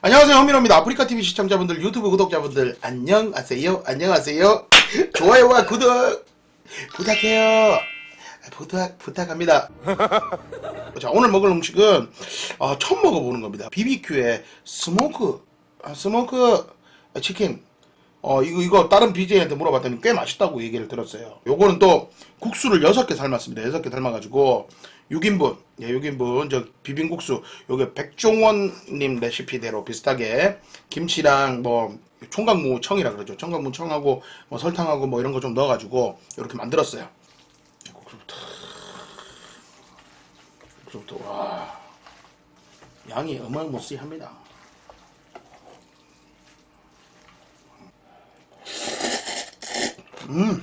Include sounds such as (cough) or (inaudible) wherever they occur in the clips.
안녕하세요 현민호입니다. 아프리카 TV 시청자분들 유튜브 구독자분들 안녕하세요? 안녕하세요. 좋아요와 구독 부탁해요. 부탁 부탁합니다. (laughs) 자 오늘 먹을 음식은 어, 처음 먹어보는 겁니다. BBQ의 스모크 아, 스모크 치킨. 어 이거 이거 다른 BJ한테 물어봤더니 꽤 맛있다고 얘기를 들었어요. 요거는 또 국수를 6개 삶았습니다. 6개 삶아가지고 6인분, 예, 6인분 저 비빔국수 요게 백종원 님 레시피대로 비슷하게 김치랑 뭐 총각무 청이라 그러죠. 총각무 청하고 뭐 설탕하고 뭐 이런 거 좀 넣어가지고 이렇게 만들었어요. 국수부터 국수부터 와 양이 어마무시합니다. 음.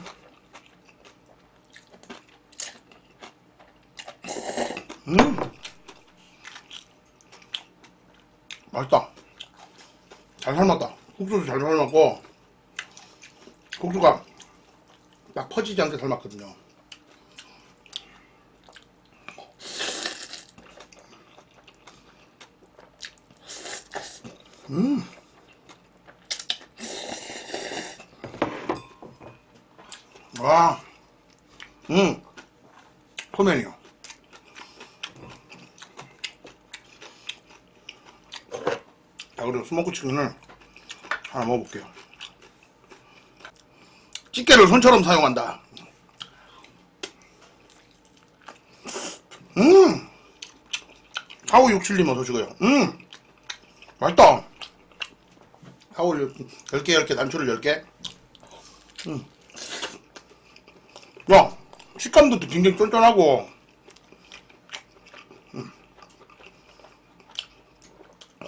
맛있다. 잘 삶았다. 국수도 잘 삶았고, 국수가 딱 퍼지지 않게 삶았거든요. 음. 와. 음. 소면이요. 자, 그리고 스모크 치킨을 하나 먹어볼게요. 집게를 손처럼 사용한다. 음! 4567님 어서주고요. 음! 맛있다. 45, 10개, 10개, 단추를 10개. 음. 야, 식감도 굉장히 쫀쫀하고, 음.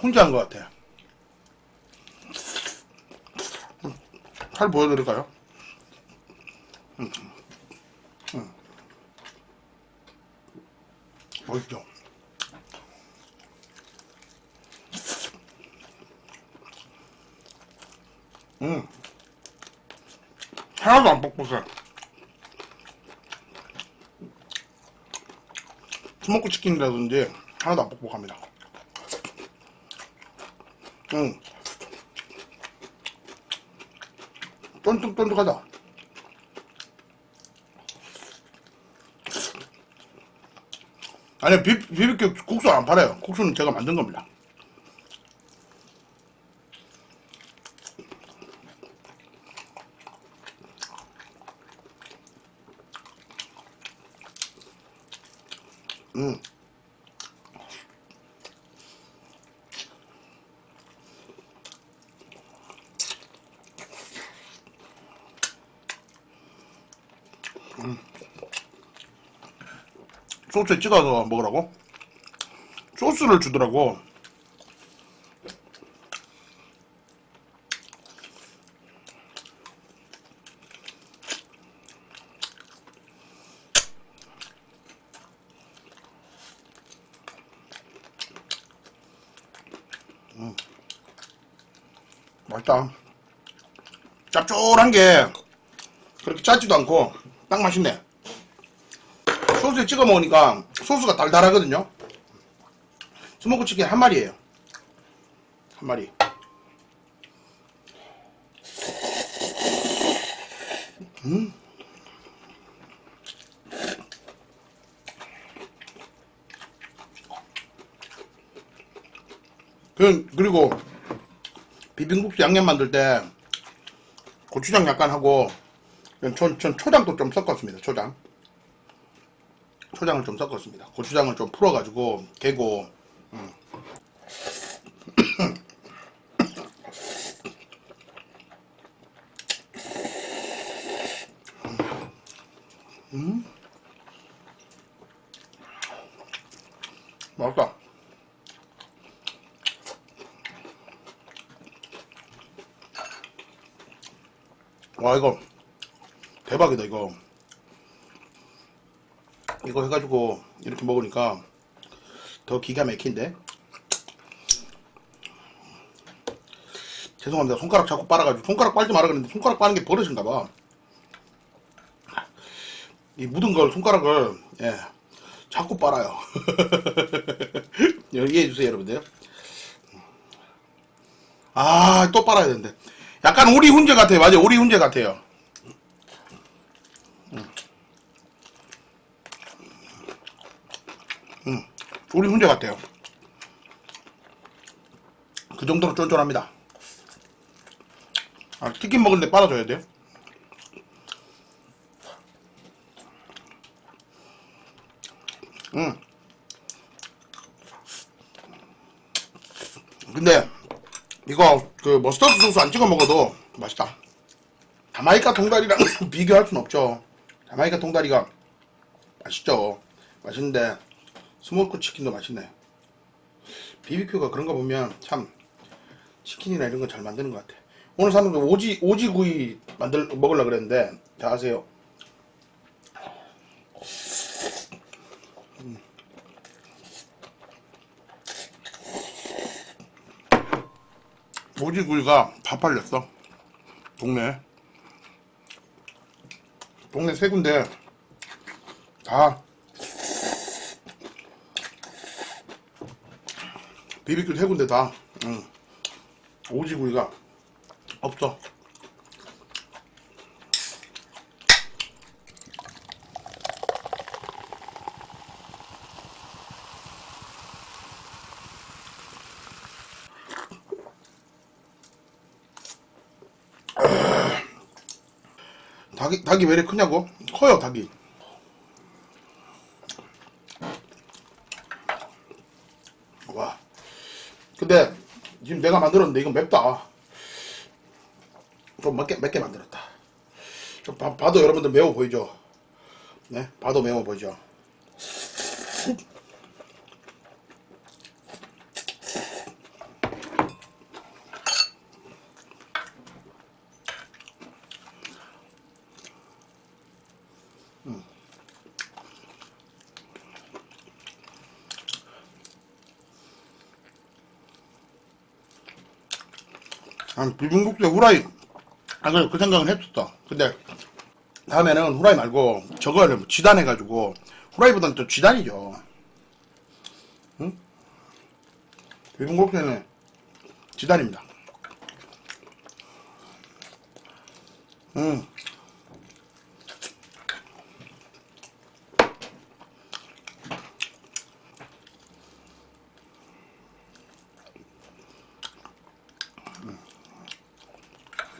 혼자 한 것 같아. 살 보여드릴까요? 음. 음. 맛있죠? 음. 하나도 안 뻑뻑해. 스모크 치킨이라든지 하나도 안 뻑뻑합니다. 음. 쫀득쫀득하다. 아니 비, 비비큐 국수 안 팔아요. 국수는 제가 만든 겁니다. 소스에 찍어서 먹으라고? 소스를 주더라고. 음. 맛있다. 짭조름한 게 그렇게 짜지도 않고 딱 맛있네. 소스에 찍어 먹으니까 소스가 달달하거든요. 스모크 치킨 한 마리예요. 한 마리. 음. 그 그리고 비빔국수 양념 만들 때 고추장 약간 하고 전, 전 초장도 좀 섞었습니다. 초장. 초장을 좀 섞었습니다. 고추장을 좀 풀어가지고 개고 음. (coughs) 음. 맛있다. 와 이거 대박이다 이거. 이거 해가지고 이렇게 먹으니까 더 기가 막힌데 죄송합니다 손가락 자꾸 빨아가지고 손가락 빨지 말아 그랬는데 손가락 빠는 게 버릇인가 봐 이 묻은 걸 손가락을 예 자꾸 빨아요 (laughs) 이해해 주세요 여러분들 아, 또 빨아야 되는데. 약간 오리 훈제 같아요. 맞아요. 오리 훈제 같아요. 음. 음, 오리 훈제 같아요. 그 정도로 쫀쫀합니다. 아, 먹을 때 빨아줘야 돼요. 음. 근데 이거 그 머스터드 소스 안 찍어 먹어도 맛있다. 자마이카 통다리랑 (laughs) 비교할 순 없죠. 자마이카 통다리가 맛있죠. 맛있는데 스모크 치킨도 맛있네. BBQ가 그런 거 보면 참 치킨이나 이런 거잘 만드는 것 같아. 오늘 사는데 오지 오지구이 만들 먹으려 그랬는데 자 하세요. 오지구이가 다 팔렸어. 동네. 동네 세 군데 다 비비큐 세 군데 다 응. 오지구이가 없어. 닭이 닭이 왜 이렇게 크냐고? 커요 닭이. 와. 근데 지금 내가 만들었는데 이건 맵다. 좀 맵게 맵게 만들었다. 좀 봐, 봐도 여러분들 매워 보이죠? 네, 봐도 매워 보이죠? 난 비빔국수에 후라이 아 그래 그 생각은 했었어 근데 다음에는 후라이 말고 저거를 쥐단 해가지고 후라이보다는 또 쥐단이죠 응? 비빔국수에는 쥐단입니다 음.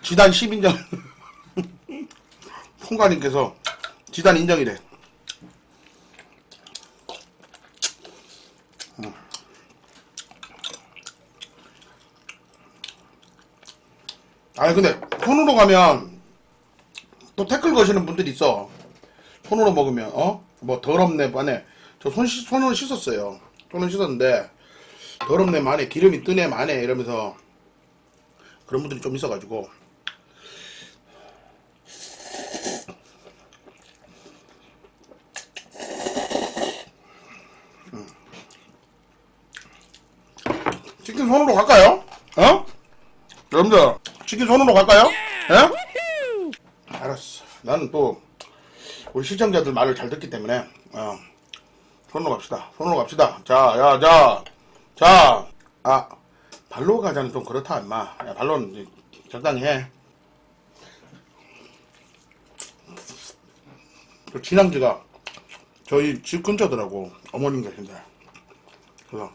지단 10인정 (laughs) 총괄님께서 지단 인정이래. 음. 아니 근데 손으로 가면 또 태클 거시는 분들이 있어. 손으로 먹으면 어? 뭐 더럽네 만에. 저 손 손으로 씻었어요. 손을 씻었는데 더럽네 만에 기름이 뜨네 만에 이러면서 그런 분들이 좀 있어가지고 치킨 손으로 갈까요? 어? 여러분들 치킨 손으로 갈까요? 예? 알았어. 나는 또 우리 시청자들 말을 잘 듣기 때문에 어, 손으로 갑시다. 손으로 갑시다. 자, 야, 자, 자, 아 발로 가자는 좀 그렇다, 임마. 야, 발로는 이제 적당히 해. 그 친항지가 저희 집 근처더라고 어머님 계신데 그래서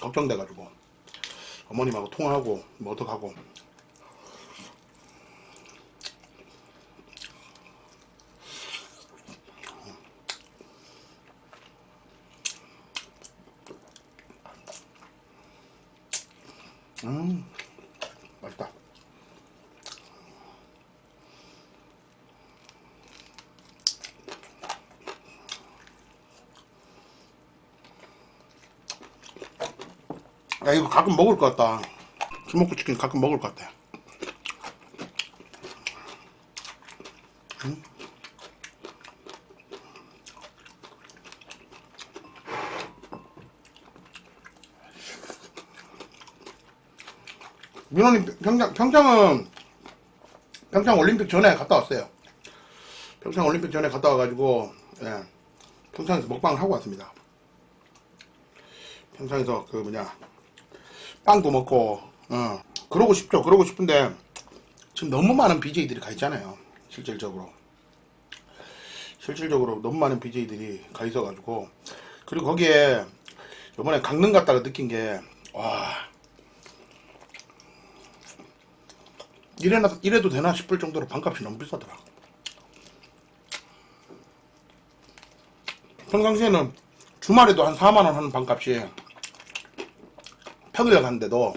걱정돼가지고 어머님하고 통화하고 뭐 어떡하고 야 이거 가끔 먹을 것 같다. 스모크 치킨 가끔 먹을 것 같아. 음? 민호님 평창 평창은 평창 올림픽 전에 갔다 왔어요. 평창 올림픽 전에 갔다 와가지고 예, 평창에서 먹방을 하고 왔습니다. 평창에서 그 뭐냐 빵도 먹고 어, 그러고 싶죠. 그러고 싶은데 지금 너무 많은 BJ들이 가 있잖아요. 실질적으로. 실질적으로 너무 많은 BJ들이 가 있어 가지고 그리고 거기에 이번에 강릉 갔다가 느낀 게 와. 이래나, 이래도 되나 싶을 정도로 반값이 너무 비싸더라. 평상시에는 주말에도 한 4만 원 하는 반값이 평일에 갔는데도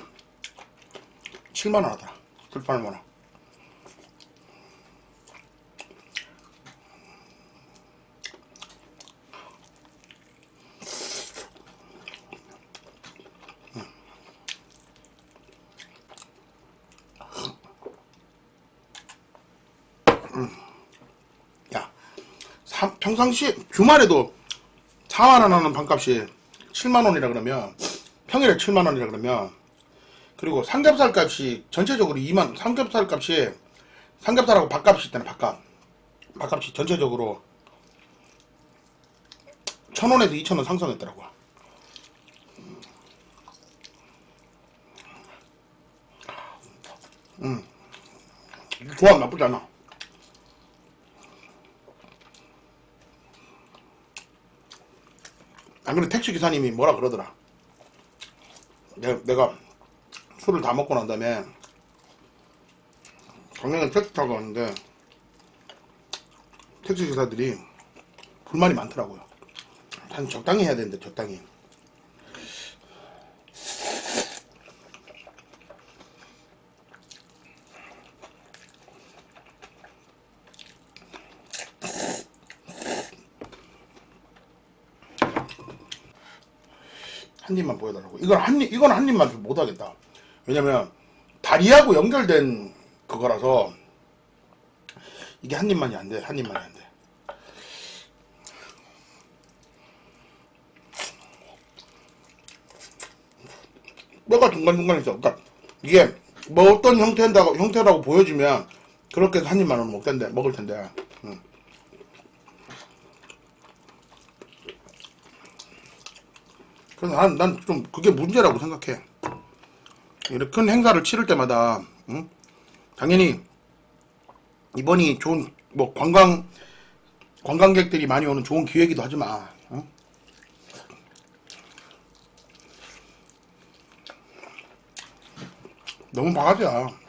7만원 하더라. 7, 8만원. 야, 삼- 평상시 주말에도 4만 원 하는 반값이 7만 원이라 그러면 평일에 7만 원이라 그러면 그리고 삼겹살 값이 전체적으로 2만 삼겹살 값이 삼겹살하고 밥값이 있다는 밥값 밥값이 전체적으로 천 원에서 2천 원 상승했더라고. 음, 조합 나쁘지 않아. 안 그래 택시 기사님이 뭐라 그러더라. 내가, 술을 다 먹고 난 다음에 강릉에 택시 타고 왔는데 택시 기사들이 불만이 많더라고요. 한 적당히 해야 되는데 적당히. 한 입만 보여달라고. 이건 한 입, 이건 한 입만 못 하겠다. 왜냐면 다리하고 연결된 그거라서 이게 한 입만이 안 돼. 한 입만이 안 돼. 뼈가 중간중간 있어. 그러니까 이게 뭐 어떤 형태라고 형태라고 보여지면 그렇게 해서 한 입만은 먹 텐데 먹을 텐데. 응. 그래서 난, 난 좀 그게 문제라고 생각해. 이렇게 큰 행사를 치를 때마다, 응? 당연히 이번이 좋은, 뭐, 관광, 관광객들이 많이 오는 좋은 기회이기도 하지만, 응? 너무 바가지야.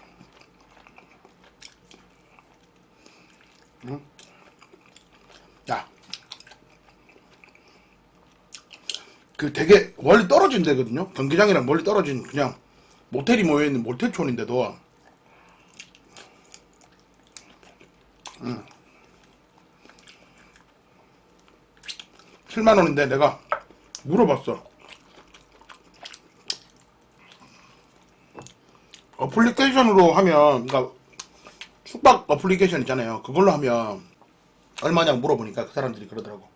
그 되게 멀리 떨어진 데거든요. 경기장이랑 멀리 떨어진 그냥 모텔이 모여 있는 모텔촌인데도 음. 7만 원인데 내가 물어봤어. 어플리케이션으로 하면 그러니까 숙박 어플리케이션 있잖아요. 그걸로 하면 얼마냐 물어보니까 그 사람들이 그러더라고.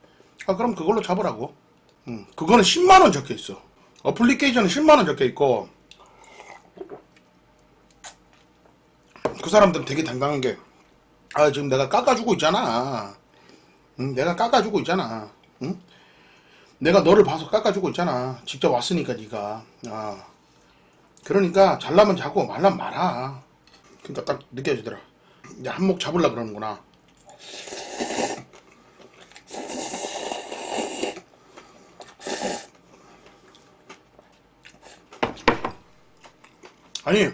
아 그럼 그걸로 잡으라고. 음, 그거는 10만원 적혀 있어. 어플리케이션은 10만원 적혀 있고, 그 사람들은 되게 당당한 게, 아, 지금 내가 깎아주고 있잖아. 응, 내가 깎아주고 있잖아. 응? 내가 너를 봐서 깎아주고 있잖아. 직접 왔으니까 네가. 아. 그러니까 잘나면 자고 말라면 말아. 그러니까 딱 느껴지더라. 이제 한몫 잡으려 그러는구나. 아니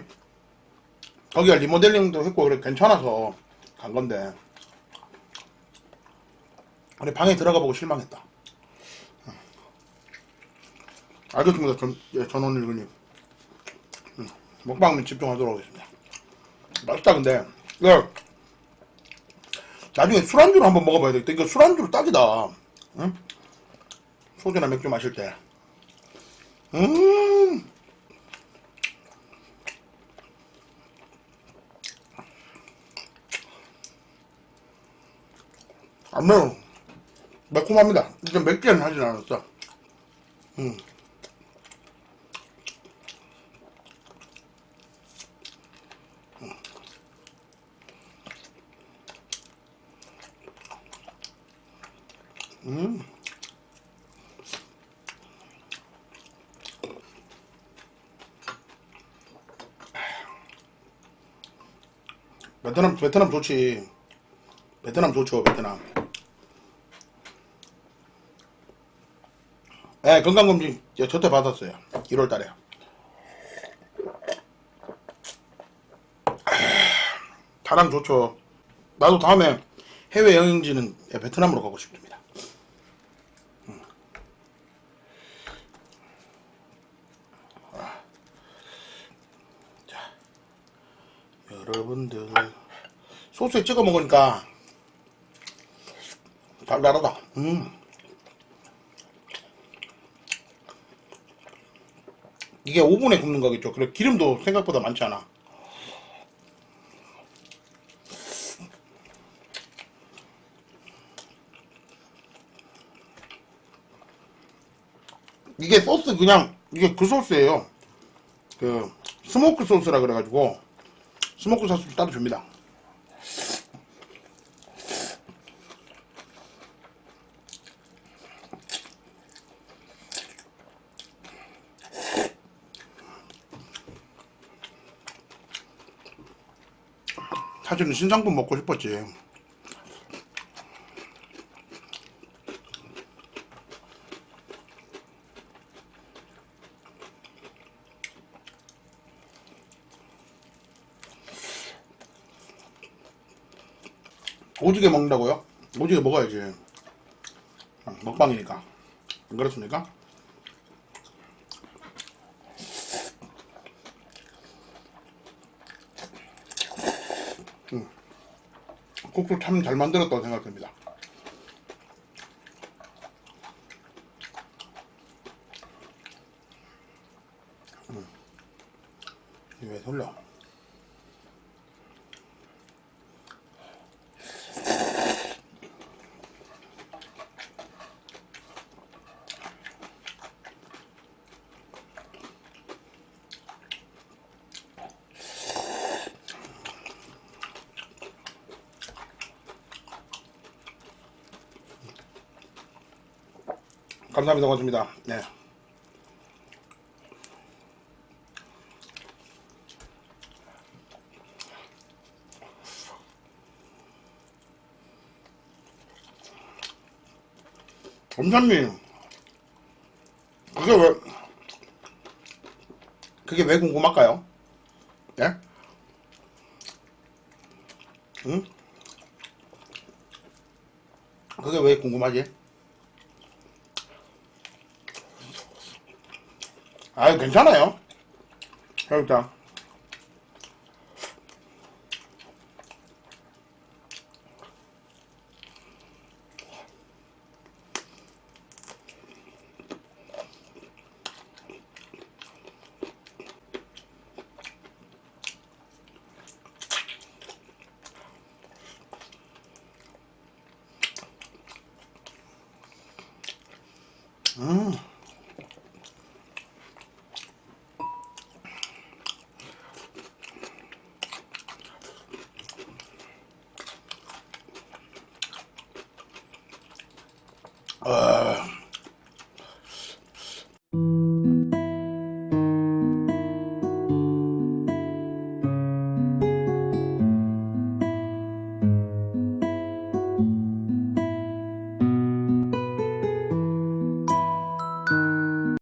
거기가 리모델링도 했고 그래 괜찮아서 간 건데 아니 방에 들어가 보고 실망했다. 알겠습니다. 전 예, 전원 일군님 음, 먹방에 집중하도록 하겠습니다. 맛있다 근데 이거 나중에 술안주로 한번 먹어봐야 되겠다. 이거 술안주로 딱이다. 응? 소주나 맥주 마실 때. 음. 안 매워. 매콤합니다. 이제 맵기는 하진 않았어. 음. 음. 베트남 베트남 좋지. 베트남 좋죠 베트남. 예 건강검진 저- 저때 받았어요. 1월 달에. 다낭 좋죠. 나도 다음에 해외 여행지는 예, 베트남으로 가고 싶습니다. 음. 아. 자, 여러분들 소스에 찍어 먹으니까 달달하다. 음. 이게 오븐에 굽는 거겠죠. 그래 기름도 생각보다 많지 않아. 이게 소스 그냥 이게 그 소스예요. 그 스모크 소스라 그래가지고 스모크 소스 따로 줍니다. 사실은 신상품 먹고 싶었지. 오지게 먹는다고요? 오지게 먹어야지. 아, 먹방이니까. 안 그렇습니까? 국수 참 잘 만들었다고 생각됩니다. 음. 왜 돌려? 감사합니다. 고맙습니다. 네. 검사님, 그게 왜, 그게 왜 궁금할까요? 예? 응? 그게 왜 궁금하지? 아 괜찮아요. 일단 음.